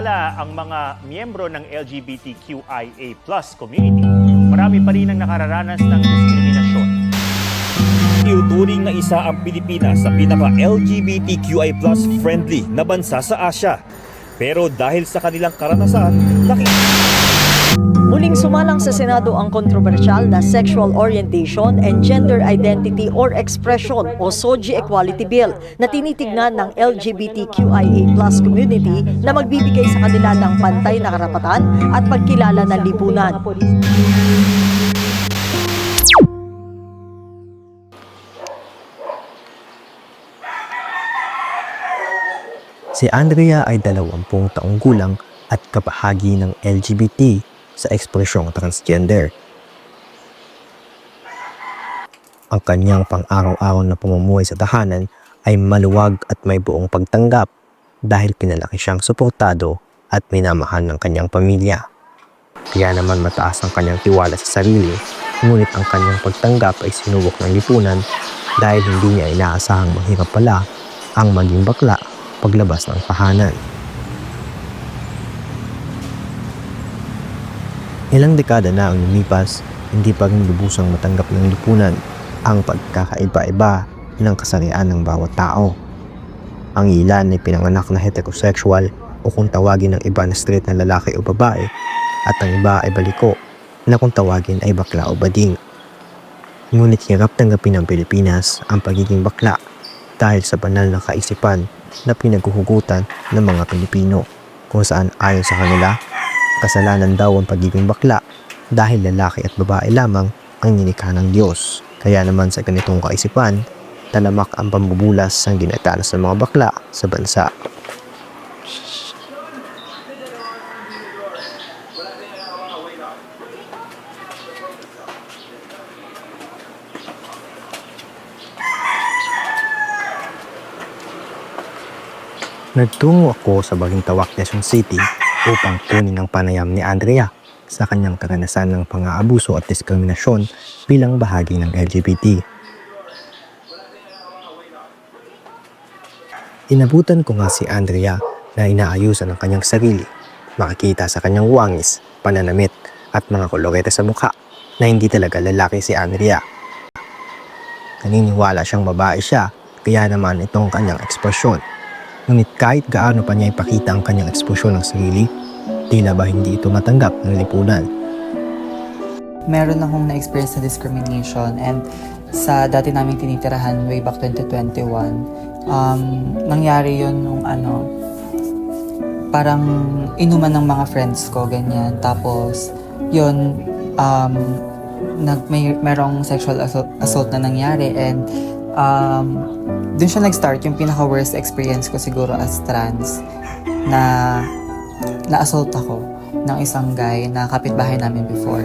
Samantala, ang mga miyembro ng LGBTQIA community, marami pa rin ang nakararanas ng diskriminasyon. Tinuturing na isa ang Pilipinas sa pinaka-LGBTQI friendly na bansa sa Asia. Pero dahil sa kanilang karanasan, laki Muling sumalang sa Senado ang kontrobersyal na Sexual Orientation and Gender Identity or Expression o SOGI Equality Bill na tinitignan ng LGBTQIA community na magbibigay sa kanila ng pantay na karapatan at pagkilala ng lipunan. Si Andrea ay dalawampung taong gulang at kabahagi ng LGBT sa ekspresyong transgender. Ang kanyang pang-araw-araw na pamumuhay sa tahanan ay maluwag at may buong pagtanggap dahil pinalaki siyang suportado at minamahal ng kanyang pamilya. Kaya naman mataas ang kanyang tiwala sa sarili, ngunit ang kanyang pagtanggap ay sinubok ng lipunan dahil hindi niya inaasahang mahirap pala ang maging bakla paglabas ng tahanan. Ilang dekada na ang lumipas, hindi pa rin lubusang matanggap ng lipunan ang pagkakaiba-iba ng kasarian ng bawat tao. Ang ilan ay pinanganak na heterosexual o kung tawagin ng iba na straight na lalaki o babae at ang iba ay baliko na kung tawagin ay bakla o bading. Ngunit hirap tanggapin ng Pilipinas ang pagiging bakla dahil sa banal na kaisipan na pinaghuhugutan ng mga Pilipino kung saan ayon sa kanila, kasalanan daw ang pagiging bakla dahil lalaki at babae lamang ang nilikha ng Diyos. Kaya naman sa ganitong kaisipan, talamak ang pambubulas ang dinatanas ng mga bakla sa bansa. Nagtungo ako sa Balintawak, Quezon City upang kunin ang panayam ni Andrea sa kanyang karanasan ng pang-aabuso at diskriminasyon bilang bahagi ng LGBT. Inabutan ko nga si Andrea na inaayusan ang kanyang sarili, makikita sa kanyang wangis, pananamit at mga kolorete sa mukha na hindi talaga lalaki si Andrea. Naniniwala siyang babae siya, kaya naman itong kanyang ekspresyon Ngunit kahit gaano pa niya ipakita ang kanyang eksposyon ng sarili, tila ba hindi ito matanggap ng lipunan. meron akong na-experience na discrimination and sa dati naming tinitirahan way back 2021, um, nangyari yun nung ano, parang inuman ng mga friends ko, ganyan. Tapos, yun, um, nag, may, merong sexual assault, assault na nangyari and um, dun siya nag-start yung pinaka-worst experience ko siguro as trans na na-assault ako ng isang guy na kapitbahay namin before.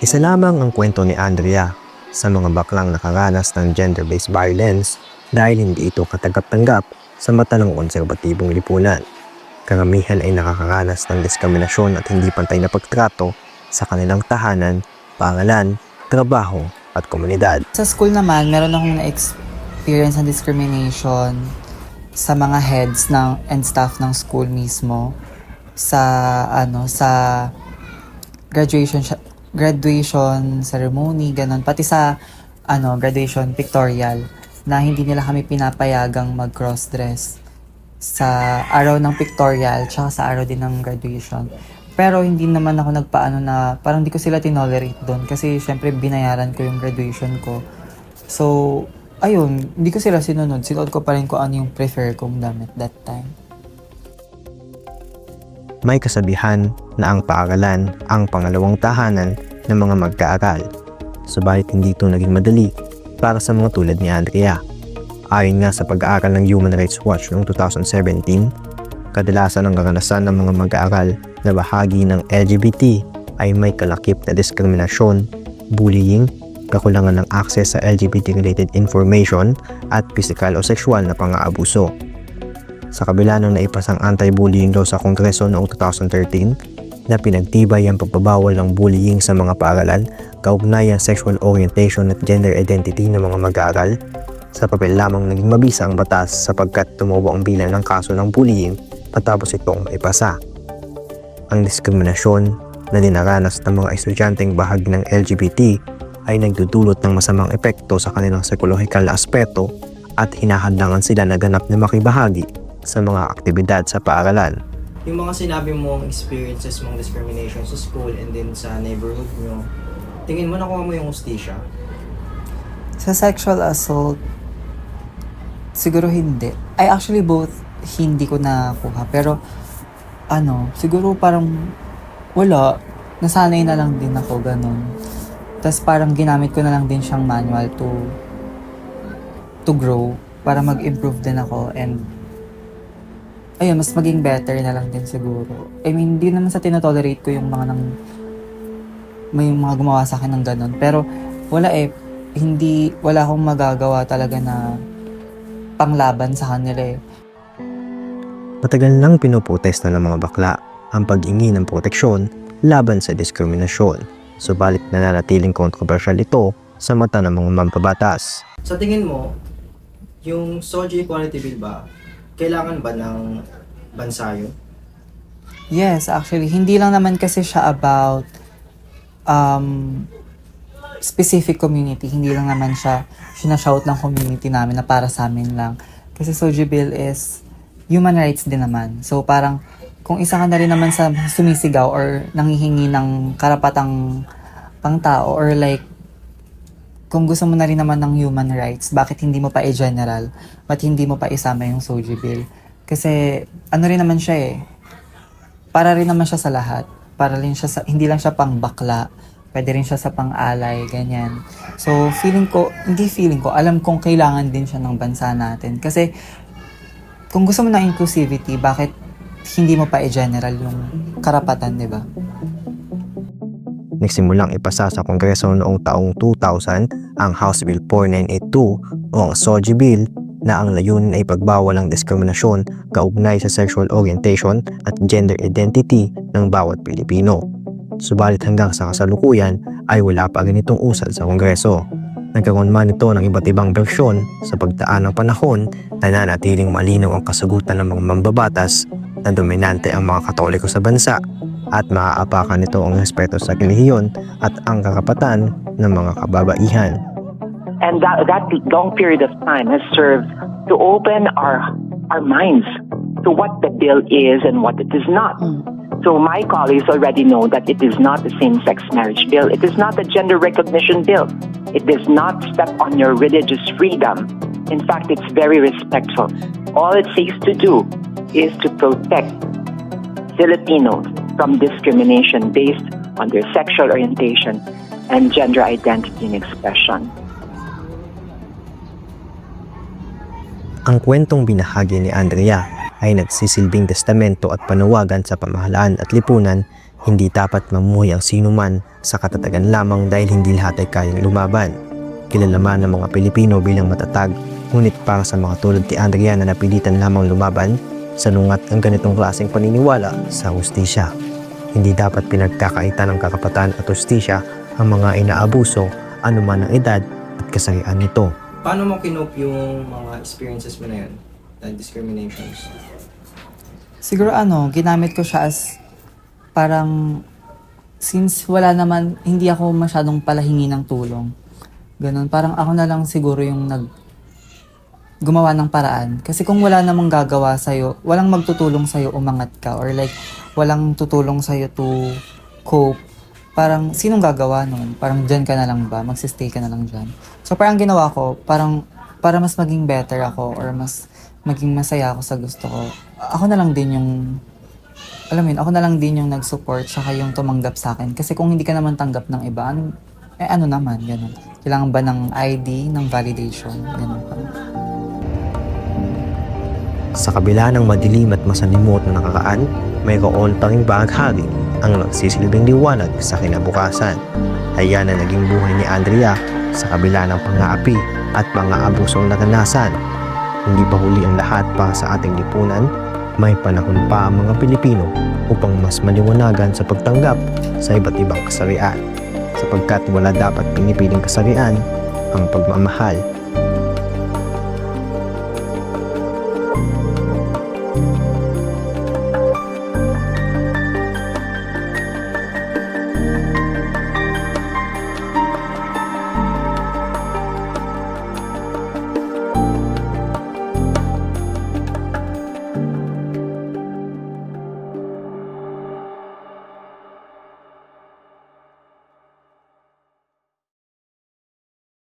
Isa lamang ang kwento ni Andrea sa mga baklang nakaranas ng gender-based violence dahil hindi ito katagap-tanggap sa mata ng konserbatibong lipunan. Karamihan ay nakakaranas ng diskriminasyon at hindi pantay na pagtrato sa kanilang tahanan, pangalan, trabaho at komunidad. Sa school naman, meron akong na-experience ng discrimination sa mga heads ng and staff ng school mismo. Sa ano sa graduation graduation ceremony ganun. Pati sa ano graduation pictorial na hindi nila kami pinapayagang mag cross dress sa araw ng pictorial tsaka sa araw din ng graduation pero hindi naman ako nagpaano na parang di ko sila tinolerate doon kasi syempre binayaran ko yung graduation ko. So, ayun, hindi ko sila sinunod. Sinuot ko pa rin kung ano yung prefer kong damit that time. May kasabihan na ang paaralan ang pangalawang tahanan ng mga magkaaral. Subalit hindi ito naging madali para sa mga tulad ni Andrea. Ayon nga sa pag-aaral ng Human Rights Watch noong 2017, kadalasan ang karanasan ng mga mag-aaral na bahagi ng LGBT ay may kalakip na diskriminasyon, bullying, kakulangan ng access sa LGBT-related information at physical o sexual na pang-aabuso. Sa kabila ng naipasang anti-bullying law sa Kongreso noong 2013 na pinagtibay ang pagbabawal ng bullying sa mga paaralan, kaugnay ang sexual orientation at gender identity ng mga mag-aaral, Sa papel lamang naging mabisa ang batas sapagkat tumubo ang bilang ng kaso ng bullying patapos itong maipasa. Ang diskriminasyon na dinaranas ng mga estudyanteng bahagi ng LGBT ay nagdudulot ng masamang epekto sa kanilang psikolohikal na aspeto at hinahadlangan sila na ganap na makibahagi sa mga aktibidad sa paaralan. yung mga sinabi mong experiences mong discrimination sa school and then sa neighborhood nyo, tingin mo nakuha mo yung ustisya? Sa sexual assault, siguro hindi. I actually both hindi ko nakuha. Pero, ano, siguro parang wala. Nasanay na lang din ako, ganun. Tapos parang ginamit ko na lang din siyang manual to to grow para mag-improve din ako and ayun, mas maging better na lang din siguro. I mean, hindi naman sa tinotolerate ko yung mga nang may mga gumawa sa akin ng ganun. Pero wala eh, hindi, wala akong magagawa talaga na panglaban sa kanila eh. Matagal nang pinuprotesta ng mga bakla ang pag-ingi ng proteksyon laban sa diskriminasyon. Subalit nananatiling kontrobersyal ito sa mata ng mga mampabatas. Sa tingin mo, yung SOGI Equality Bill ba, kailangan ba ng bansa yun? Yes, actually, hindi lang naman kasi siya about um, specific community. Hindi lang naman siya sinashout ng community namin na para sa amin lang. Kasi Soji Bill is human rights din naman. So parang kung isa ka na rin naman sa sumisigaw or nanghihingi ng karapatang pangtao or like kung gusto mo na rin naman ng human rights, bakit hindi mo pa i-general? Ba't hindi mo pa isama yung Soji Bill? Kasi ano rin naman siya eh, para rin naman siya sa lahat. Para rin siya sa, hindi lang siya pang bakla. Pwede rin siya sa pang-alay, ganyan. So, feeling ko, hindi feeling ko, alam kong kailangan din siya ng bansa natin. Kasi, kung gusto mo ng inclusivity, bakit hindi mo pa i-general yung karapatan, di ba? Nagsimulang ipasa sa Kongreso noong taong 2000 ang House Bill 4982 o ang SOGI Bill na ang layunin ay pagbawal ang diskriminasyon kaugnay sa sexual orientation at gender identity ng bawat Pilipino. Subalit hanggang sa kasalukuyan ay wala pa ganitong usad sa Kongreso. Nagkaroon man ito ng iba't ibang bersyon sa pagdaan ng panahon na nanatiling malinaw ang kasagutan ng mga mambabatas na dominante ang mga katoliko sa bansa at maaapakan nito ang respeto sa relihiyon at ang karapatan ng mga kababaihan. and that that long period of time has served to open our our minds to what the bill is and what it is not. So my colleagues already know that it is not the same-sex marriage bill. It is not the gender recognition bill. It does not step on your religious freedom. In fact, it's very respectful. All it seeks to do is to protect Filipinos from discrimination based on their sexual orientation and gender identity and expression. Ang kwentong binahagi ni Andrea ay nagsisilbing testamento at panawagan sa pamahalaan at lipunan hindi dapat mamuhay ang sinuman sa katatagan lamang dahil hindi lahat ay kayang lumaban. Kilala man ng mga Pilipino bilang matatag, ngunit para sa mga tulad ni Andrea na napilitan lamang lumaban, salungat ang ganitong klaseng paniniwala sa hustisya. Hindi dapat pinagkakaitan ng kakapatan at hustisya ang mga inaabuso anuman ang edad at kasarian nito. Paano mo kinop yung mga experiences mo na yun? Na discriminations? Siguro ano, ginamit ko siya as parang since wala naman, hindi ako masyadong palahingi ng tulong. Ganun, parang ako na lang siguro yung nag gumawa ng paraan. Kasi kung wala namang gagawa sa'yo, walang magtutulong sa'yo umangat ka or like, walang tutulong sa'yo to cope. Parang, sinong gagawa nun? Parang dyan ka na lang ba? Magsistay ka na lang dyan. So parang ginawa ko, parang, para mas maging better ako or mas maging masaya ako sa gusto ko, ako na lang din yung alam mo yun, ako na lang din yung nag-support saka yung tumanggap sa akin. Kasi kung hindi ka naman tanggap ng iba, ano, eh ano naman, ganun. Kailangan ba ng ID, ng validation, ganun pa. Sa kabila ng madilim at masalimot na nakaraan, mayroon pa rin bahaghari ang nagsisilbing liwanag sa kinabukasan. Haya na naging buhay ni Andrea sa kabila ng pang-aapi at mga abusong naranasan. Hindi ba huli ang lahat para sa ating lipunan? May panahon pa ang mga Pilipino upang mas maliwanagan sa pagtanggap sa iba't ibang kasarian. Sapagkat wala dapat pinipiling kasarian ang pagmamahal